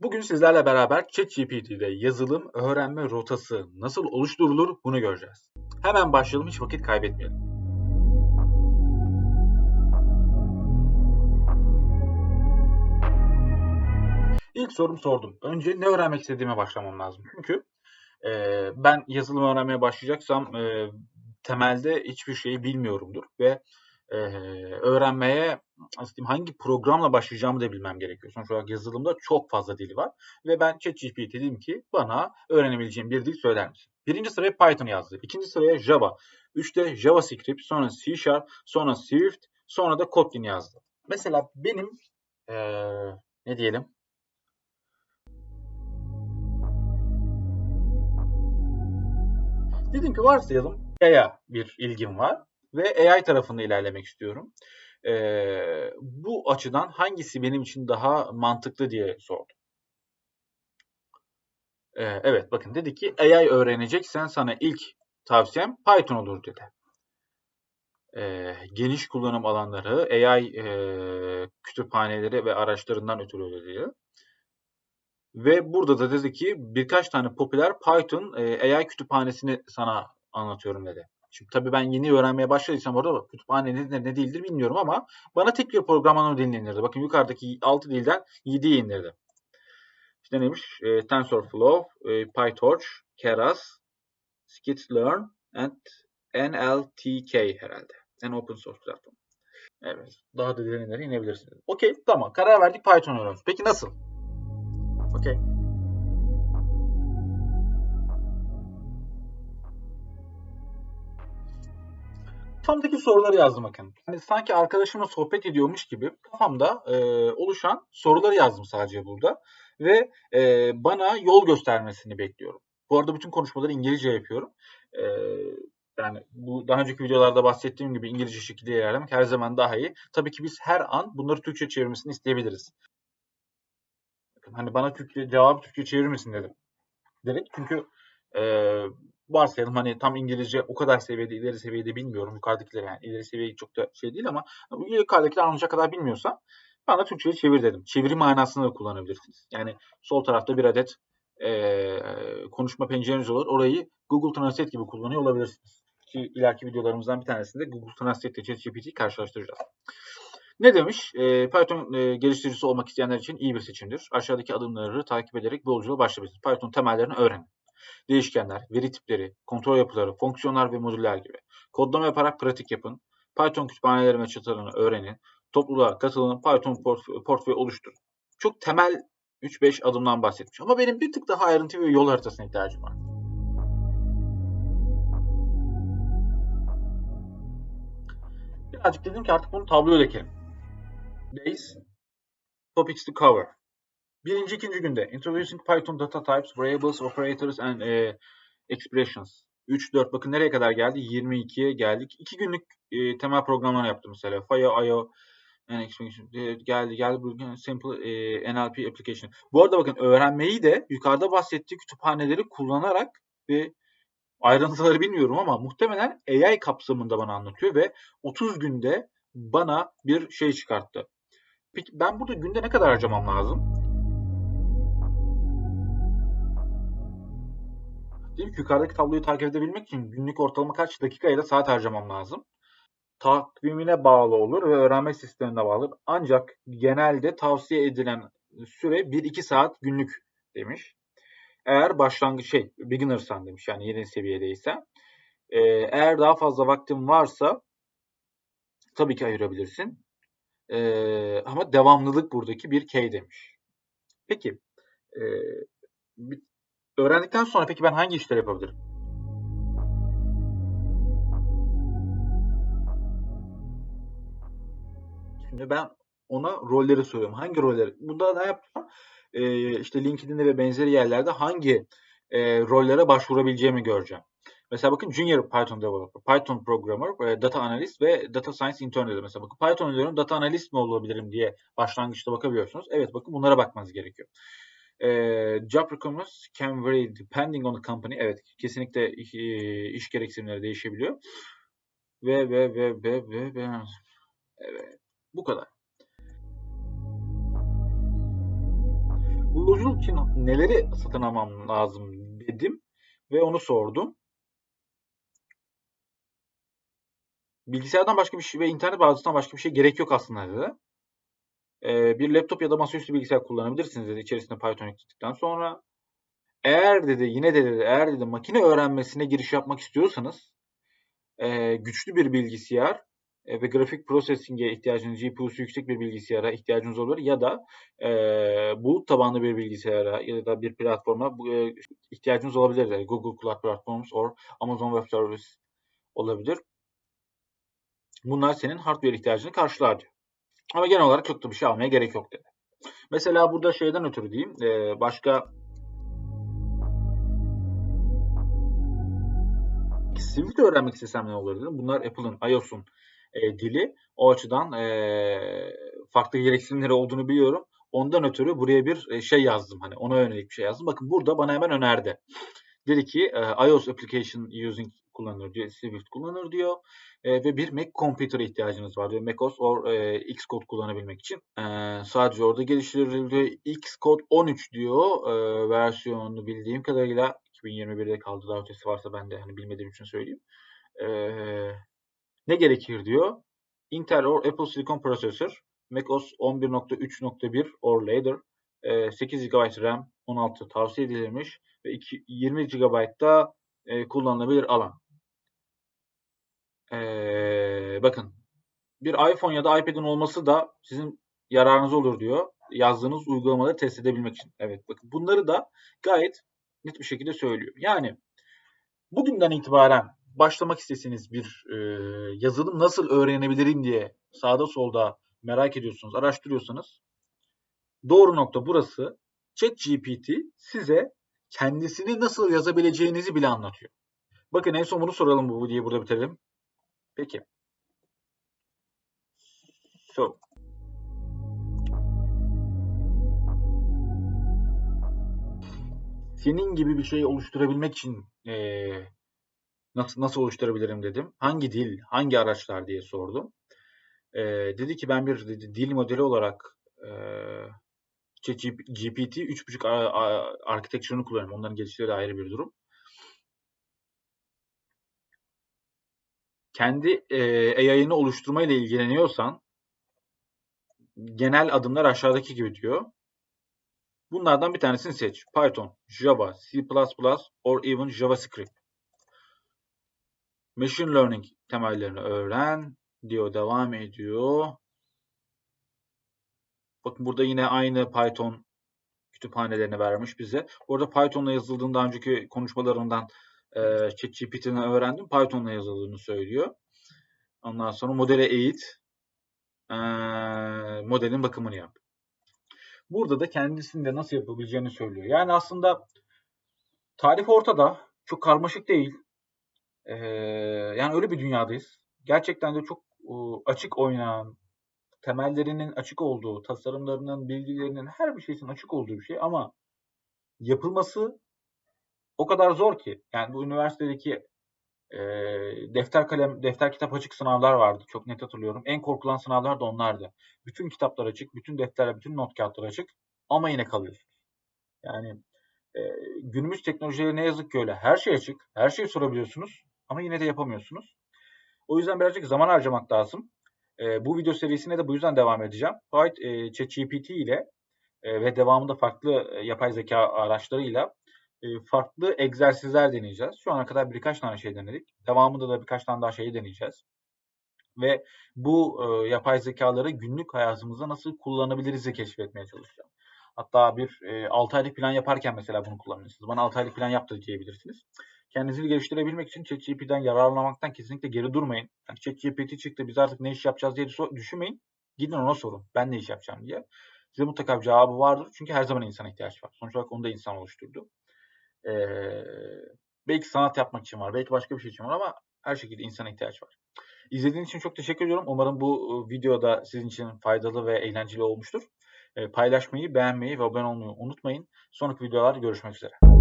Bugün sizlerle beraber ChatGPT'de yazılım öğrenme rotası nasıl oluşturulur bunu göreceğiz. Hemen başlayalım hiç vakit kaybetmeyelim. İlk sorum sordum. Önce ne öğrenmek istediğime başlamam lazım. Çünkü e, ben yazılım öğrenmeye başlayacaksam e, temelde hiçbir şeyi bilmiyorumdur ve e, öğrenmeye hangi programla başlayacağımı da bilmem gerekiyor. Sonuç olarak yazılımda çok fazla dili var. Ve ben ChatGPT dedim ki bana öğrenebileceğim bir dil söyler misin? Birinci sıraya Python yazdı. İkinci sıraya Java. Üçte JavaScript, sonra C Sharp, sonra Swift, sonra da Kotlin yazdı. Mesela benim ee, ne diyelim Dedim ki varsayalım AI'ya bir ilgim var ve AI tarafında ilerlemek istiyorum. Ee, bu açıdan hangisi benim için daha mantıklı diye sordum. Evet bakın dedi ki AI öğreneceksen sana ilk tavsiyem Python olur dedi. Ee, geniş kullanım alanları, AI e, kütüphaneleri ve araçlarından ötürü dedi. Ve burada da dedi ki birkaç tane popüler Python e, AI kütüphanesini sana anlatıyorum dedi. Şimdi tabii ben yeni öğrenmeye başladıysam orada kütüphane nedir ne değildir bilmiyorum ama bana tek bir programlama dilini indirdi. Bakın yukarıdaki 6 dilden 7'yi indirdi. İşte neymiş? E, TensorFlow, e, PyTorch, Keras, Skitlearn and NLTK herhalde. En open source platform. Evet. Daha da derinlere inebilirsiniz. Okey tamam. Karar verdik Python öğreniyoruz. Peki nasıl? Okey. Kafamdaki soruları yazdım bakın. Hani sanki arkadaşımla sohbet ediyormuş gibi kafamda e, oluşan soruları yazdım sadece burada. Ve e, bana yol göstermesini bekliyorum. Bu arada bütün konuşmaları İngilizce yapıyorum. E, yani bu daha önceki videolarda bahsettiğim gibi İngilizce şekilde ilerlemek her zaman daha iyi. Tabii ki biz her an bunları Türkçe çevirmesini isteyebiliriz. Hani bana Türkçe cevabı Türkçe çevirir misin dedim. Direkt çünkü e, varsayalım hani tam İngilizce o kadar seviyede ileri seviyede bilmiyorum. Yukarıdakiler yani ileri seviye çok da şey değil ama yukarıdakiler anlayacak kadar bilmiyorsam bana Türkçe'ye çevir dedim. Çeviri manasını da kullanabilirsiniz. Yani sol tarafta bir adet e, konuşma pencereniz olur. Orayı Google Translate gibi kullanıyor olabilirsiniz. Ki ileriki videolarımızdan bir tanesinde Google Translate ile ChatGPT'yi karşılaştıracağız. Ne demiş? E, Python e, geliştiricisi olmak isteyenler için iyi bir seçimdir. Aşağıdaki adımları takip ederek bu yolculuğa başlayabilirsiniz. Python temellerini öğrenin. Değişkenler, veri tipleri, kontrol yapıları, fonksiyonlar ve modüller gibi. Kodlama yaparak pratik yapın. Python kütüphaneleri ve öğrenin. Topluluğa katılın. Python portföy, oluşturun. Çok temel 3-5 adımdan bahsetmiş. Ama benim bir tık daha ayrıntı ve yol haritasına ihtiyacım var. Birazcık dedim ki artık bunu tabloya dökelim. Days, topics to cover. Birinci, ikinci günde Introducing Python Data Types, Variables, Operators and e, Expressions. 3, 4 bakın nereye kadar geldi? 22'ye geldik. 2 günlük e, temel programlar yaptım mesela. Fire, IO, and Expression e, geldi. Geldi Simple e, NLP Application. Bu arada bakın öğrenmeyi de yukarıda bahsettiği kütüphaneleri kullanarak ve ayrıntıları bilmiyorum ama muhtemelen AI kapsamında bana anlatıyor ve 30 günde bana bir şey çıkarttı. Peki ben burada günde ne kadar harcamam lazım? Yukarıdaki tabloyu takip edebilmek için günlük ortalama kaç dakika ya da saat harcamam lazım. Takvimine bağlı olur ve öğrenme sistemine bağlı. Ancak genelde tavsiye edilen süre 1-2 saat günlük demiş. Eğer başlangıç şey beginner'san demiş yani yeni seviyedeyse. Ee, eğer daha fazla vaktin varsa tabii ki ayırabilirsin. Ee, ama devamlılık buradaki bir key demiş. Peki e, öğrendikten sonra peki ben hangi işler yapabilirim? Şimdi ben ona rolleri soruyorum. Hangi rolleri? Bunda ne yapacağım? Ee, işte LinkedIn'de ve benzeri yerlerde hangi e, rollere başvurabileceğimi göreceğim. Mesela bakın Junior Python Developer, Python Programmer, e, Data Analyst ve Data Science Intern dedi. Mesela bakın Python diyorum Data Analyst mi olabilirim diye başlangıçta bakabiliyorsunuz. Evet bakın bunlara bakmanız gerekiyor. E, job requirements can vary depending on the company. Evet kesinlikle e, iş gereksinimleri değişebiliyor. Ve ve ve ve ve ve evet bu kadar. Yolculuk için neleri satın almam lazım dedim ve onu sordum. Bilgisayardan başka bir şey ve internet bağlantısından başka bir şey gerek yok aslında dedi. Ee, bir laptop ya da masaüstü bilgisayar kullanabilirsiniz dedi içerisinde Python yükledikten sonra. Eğer dedi yine de dedi eğer dedi makine öğrenmesine giriş yapmak istiyorsanız e, güçlü bir bilgisayar e, ve grafik processing'e ihtiyacınız, GPU'su yüksek bir bilgisayara ihtiyacınız olur ya da e, bulut tabanlı bir bilgisayara ya da bir platforma e, ihtiyacınız olabilir. Yani Google Cloud Platforms or Amazon Web Service olabilir. Bunlar senin hardware ihtiyacını karşılar diyor. Ama genel olarak çok da bir şey almaya gerek yok dedi. Mesela burada şeyden ötürü diyeyim. E, başka Swift öğrenmek istesem ne olur dedim. Bunlar Apple'ın, iOS'un e, dili. O açıdan e, farklı gereksinimleri olduğunu biliyorum. Ondan ötürü buraya bir e, şey yazdım. Hani ona yönelik bir şey yazdım. Bakın burada bana hemen önerdi. Dedi ki e, iOS application using kullanılır diyor. Swift kullanır diyor. E, ve bir Mac computer ihtiyacınız var diyor. macOS or e, Xcode kullanabilmek için. E, sadece orada geliştirildi. Xcode 13 diyor. E, versiyonunu bildiğim kadarıyla 2021'de kaldı. Daha ötesi varsa ben de hani bilmediğim için söyleyeyim. E, ne gerekir diyor. Intel or Apple Silicon Processor, macOS 11.3.1 or later, 8 GB RAM 16 tavsiye edilmiş ve 2, 20 GB da e, kullanılabilir alan. Ee, bakın bir iPhone ya da iPad'in olması da sizin yararınız olur diyor. Yazdığınız uygulamaları test edebilmek için. Evet bakın bunları da gayet net bir şekilde söylüyor. Yani bugünden itibaren başlamak isteseniz bir e, yazılım nasıl öğrenebilirim diye sağda solda merak ediyorsunuz, araştırıyorsanız doğru nokta burası. ChatGPT size kendisini nasıl yazabileceğinizi bile anlatıyor. Bakın en son bunu soralım bu diye burada bitirelim. Peki. So. Senin gibi bir şey oluşturabilmek için ee, nasıl nasıl oluşturabilirim dedim. Hangi dil, hangi araçlar diye sordum. E, dedi ki ben bir dedi, dil modeli olarak e, GPT 3.5 architecture'ını kullanıyorum. Onların gelişleri de ayrı bir durum. Kendi e, AI'ını oluşturmayla ilgileniyorsan genel adımlar aşağıdaki gibi diyor. Bunlardan bir tanesini seç. Python, Java, C++ or even JavaScript. Machine Learning temellerini öğren diyor. Devam ediyor. Bakın burada yine aynı Python kütüphanelerini vermiş bize. Orada Python'la yazıldığını daha önceki konuşmalarından e, ChatGPT'den öğrendim. Python'la yazıldığını söylüyor. Ondan sonra modele eğit. E, modelin bakımını yap. Burada da kendisinde nasıl yapabileceğini söylüyor. Yani aslında tarif ortada. Çok karmaşık değil. Ee, yani öyle bir dünyadayız. Gerçekten de çok ıı, açık oynayan, temellerinin açık olduğu, tasarımlarının, bilgilerinin her bir şeysin açık olduğu bir şey ama yapılması o kadar zor ki. Yani bu üniversitedeki e, defter kalem, defter kitap açık sınavlar vardı. Çok net hatırlıyorum. En korkulan sınavlar da onlardı. Bütün kitaplar açık, bütün defterler, bütün not kağıtlar açık ama yine kalıyorsunuz. Yani e, günümüz teknolojileri ne yazık ki öyle. Her şey açık, her şeyi sorabiliyorsunuz ama yine de yapamıyorsunuz. O yüzden birazcık zaman harcamak lazım. E, bu video serisine de bu yüzden devam edeceğim. Python e, ChatGPT ile e, ve devamında farklı e, yapay zeka araçlarıyla e, farklı egzersizler deneyeceğiz. Şu ana kadar birkaç tane şey denedik. Devamında da birkaç tane daha şey deneyeceğiz. Ve bu e, yapay zekaları günlük hayatımızda nasıl kullanabiliriz keşfetmeye çalışacağım. Hatta bir e, 6 aylık plan yaparken mesela bunu kullanabilirsiniz. Bana 6 aylık plan yaptı diyebilirsiniz. Kendinizi geliştirebilmek için ChatGPT'den yararlanmaktan kesinlikle geri durmayın. Yani ChatGPT çıktı biz artık ne iş yapacağız diye düşünmeyin. Gidin ona sorun. Ben ne iş yapacağım diye. Size mutlaka bir cevabı vardır. Çünkü her zaman insana ihtiyaç var. Sonuç olarak onu da insan oluşturdu. Ee, belki sanat yapmak için var. Belki başka bir şey için var ama her şekilde insana ihtiyaç var. İzlediğiniz için çok teşekkür ediyorum. Umarım bu videoda sizin için faydalı ve eğlenceli olmuştur. Paylaşmayı, beğenmeyi ve abone olmayı unutmayın. Sonraki videolarda görüşmek üzere.